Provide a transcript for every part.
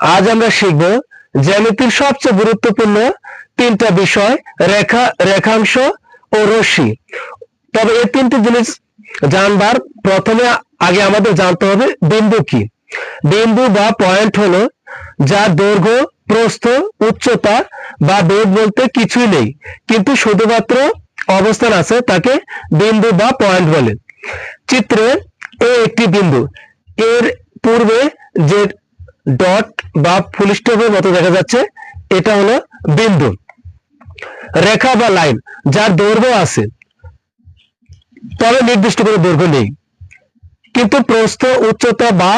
আজ আমরা শিখব জ্যামিতির সবচেয়ে গুরুত্বপূর্ণ তিনটা বিষয়, রেখা, রেখাংশ ও রশ্মি। তবে এই তিনটি জিনিস জানবার প্রথমে আগে আমাদের জানতে হবে বিন্দু কি। বিন্দু বা পয়েন্ট হলো যার দৈর্ঘ্য, প্রস্থ, উচ্চতা বা বেগ বলতে কিছুই নেই, কিন্তু শুধুমাত্র অবস্থান আছে তাকে বিন্দু বা পয়েন্ট বলে। চিত্রে এ একটি বিন্দু। এর পূর্বে যে ডট বা ফুল স্টপের মতো দেখা যাচ্ছে। এটা হলো বিন্দু। রেখা বা লাইন যার দৈর্ঘ্য আছে, তবে নির্দিষ্ট করে দৈর্ঘ্য নেই। কিন্তু প্রস্থ, উচ্চতা বা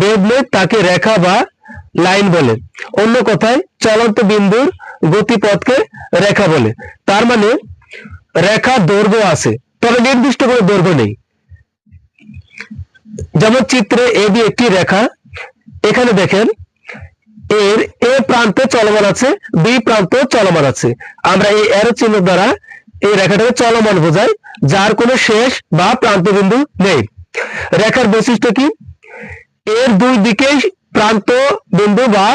বেগ তাকে রেখা বা লাইন বলে। অন্য কথায়, চলন্ত বিন্দুর গতিপথকে রেখা বলে। তার মানে রেখা দৈর্ঘ্য আছে, তবে নির্দিষ্ট করে দৈর্ঘ্য নেই। যেমন চিত্রে এ বি একটি রেখা এখানে দেখেন, এর এ প্রান্তে চলমান আছে, বি প্রান্ত চলমান আছে। আমরা এই এরো চিহ্ন দ্বারা এই রেখাটাকে চলমান বোঝাই, যার কোনো শেষ বা প্রান্ত বিন্দু নেই। রেখার বৈশিষ্ট্য কি? এর দুই দিকেই প্রান্ত বিন্দু বা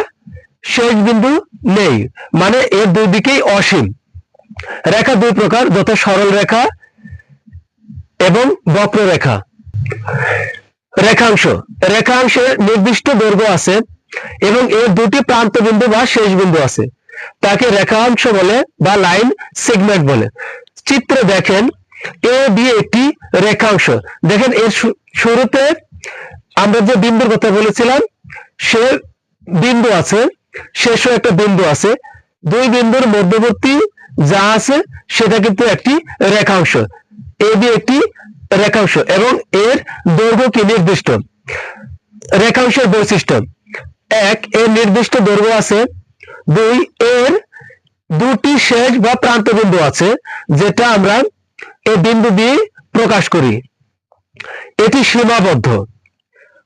শেষ বিন্দু নেই মানে এর দুই দিকেই অসীম। রেখা দুই প্রকার, যথা সরল রেখা এবং বক্ররেখা। রেখাংশ। রেখাংশের নির্দিষ্ট দৈর্ঘ্য আছে এবং এর দুটি প্রান্ত বিন্দু বা শেষ বিন্দু আছে। তাকে রেখাংশ বলে বা লাইন সেগমেন্ট বলে। চিত্রে দেখেন, এ, বি একটি রেখাংশ। দেখেন, এর শুরুতে আমরা যে বিন্দুর কথা বলেছিলাম, সে বিন্দু আছে, শেষও একটা বিন্দু আছে। দুই বিন্দুর মধ্যবর্তী যা আছে, সেটা কিন্তু একটি রেখাংশ। এ, বি একটি রেখাংশ এবং এর দৈর্ঘ্য কি নির্দিষ্ট? রেখাংশের বৈশিষ্ট্য। এক, এর নির্দিষ্ট দৈর্ঘ্য আছে। দুই, এর দুটি শেষ বা প্রান্ত বিন্দু আছে, যেটা আমরা এই বিন্দু দিয়ে প্রকাশ করি। এটি সীমাবদ্ধ।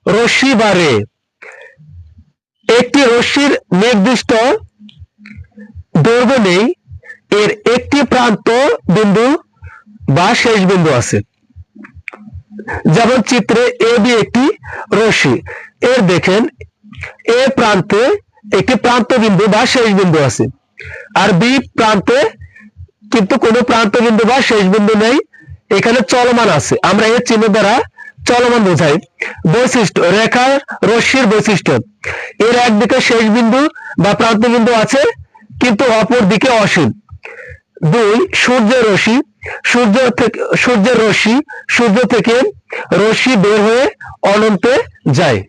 রশ্মি বা রে। একটি রশ্মির নির্দিষ্ট দৈর্ঘ্য নেই, এর একটি প্রান্ত বিন্দু বা শেষ বিন্দু আছে। যেমন চিত্রে এ বি একটি রশ্মি। এর দেখেন, এ প্রান্তে একটি প্রান্ত বিন্দু বা শেষ বিন্দু আছে। আর বি প্রান্তে কিন্তু কোনো প্রান্ত বিন্দু বা শেষ বিন্দু নেই। এখানে চলমান আছে। আমরা এর চিহ্ন দ্বারা চলমান বোঝাই। বৈশিষ্ট্য, রেখার রশ্মির বৈশিষ্ট্য। এর একদিকে শেষ বিন্দু বা প্রান্ত বিন্দু আছে, কিন্তু অপর দিকে অসীম। দুই সূর্যের রশ্মি। সূর্য থেকে সূর্যের রশ্মি সূর্য থেকে রশ্মি বের হয়ে অনন্তে যায়।